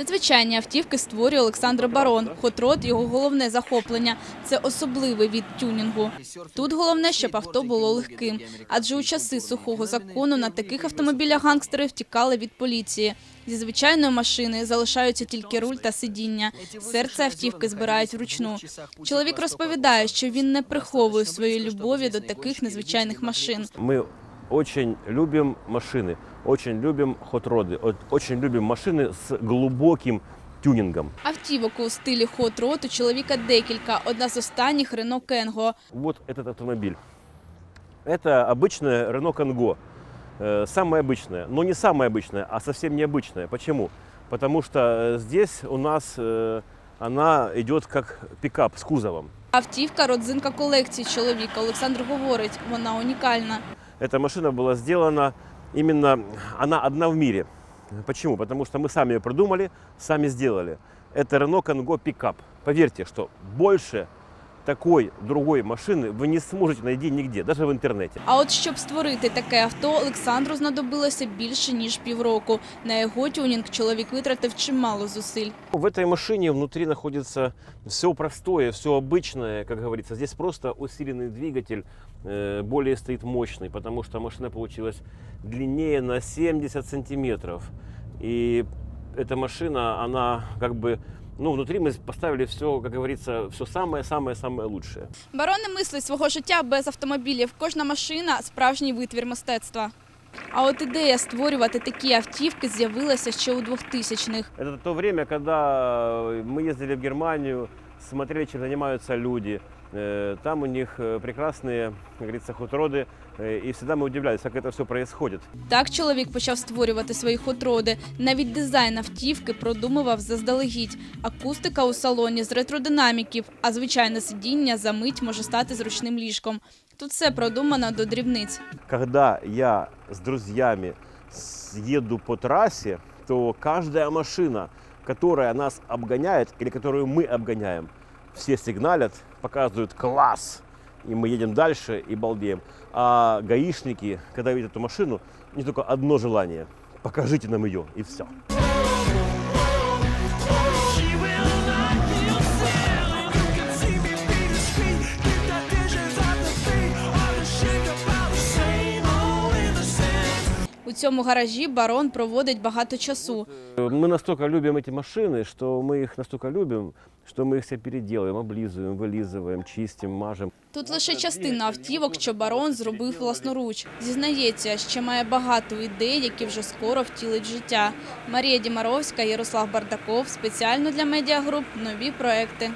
Надзвичайні автівки створює Олександр Барон. Хотрод – його головне захоплення. Це особливий від тюнінгу. Тут головне, щоб авто було легким. Адже у часи сухого закону на таких автомобілях гангстери втікали від поліції. Зі звичайної машини залишаються тільки руль та сидіння. Серце автівки збирають вручну. Чоловік розповідає, що він не приховує своєї любові до таких незвичайних машин. Мы очень любим машины, очень любим хот-роды, о- очень любим машины с глубоким тюнингом. Автівок у стилі хот-род у чоловіка декілька. Одна з останніх – Рено Кенго. Вот этот автомобиль. Это обычная Renault Kangoo. Э, Самая обычная, но не самая обычная, а совсем необычная. Почему? Потому что э, здесь у нас э, она идет как пикап с кузовом. Автівка – родзинка колекції чоловіка. Олександр говорить, вона унікальна. Эта машина была сделана именно, она одна в мире. Почему? Потому что мы сами ее придумали, сами сделали. Это Renault Kangoo пикап. Поверьте, что больше такой другой машины вы не сможете найти нигде, даже в интернете. А от щоб створити таке авто, Олександру знадобилося більше ніж півроку. На його тюнінг чоловік витратив чимало зусиль. В этой машине внутри находится все простое, все обычное, как говорится. Здесь просто усиленный двигатель, э, более стоит мощный, потому что машина получилась длиннее на 70 сантиметров. И эта машина, она как бы, ну, внутри мы поставили все, как говорится, все самое-самое-самое лучшее. Барон не мислить свого життя без автомобілів. Кожна машина – справжній витвір мистецтва. А от ідея створювати такі автівки з'явилася ще у 2000-х. Это то время, когда мы ездили в Германию, смотрели, чем занимаются люди. Э, Там у них э, прекрасные, как говорится, хутроды. Э, И всегда мы удивлялись, как это все происходит. Так чоловік почав створювати свої хотроди. Навіть дизайн автівки продумував заздалегідь. Акустика у салоні з ретродинаміків, а звичайне сидіння за мить може стати зручним ліжком. Тут все продумано до дрібниць. Когда я с друзьями с- еду по трассе, то каждая машина, Которая нас обгоняет или которую мы обгоняем, все сигналят, показывают класс, и мы едем дальше и балдеем. А гаишники, когда видят эту машину, них только одно желание – покажите нам ее, и все. цьому гаражі барон проводить багато часу. Мы настолько любим эти машины, что мы их настолько любим, что мы их все переделываем, облизываем, вылизываем, чистим, мажем. Тут лише частина автівок, що барон зробив власноруч. Зізнається, ще має багато ідей, які вже скоро втілить в життя. Марія Дімаровська, Ярослав Бардаков. Спеціально для медіагруп нові проекти.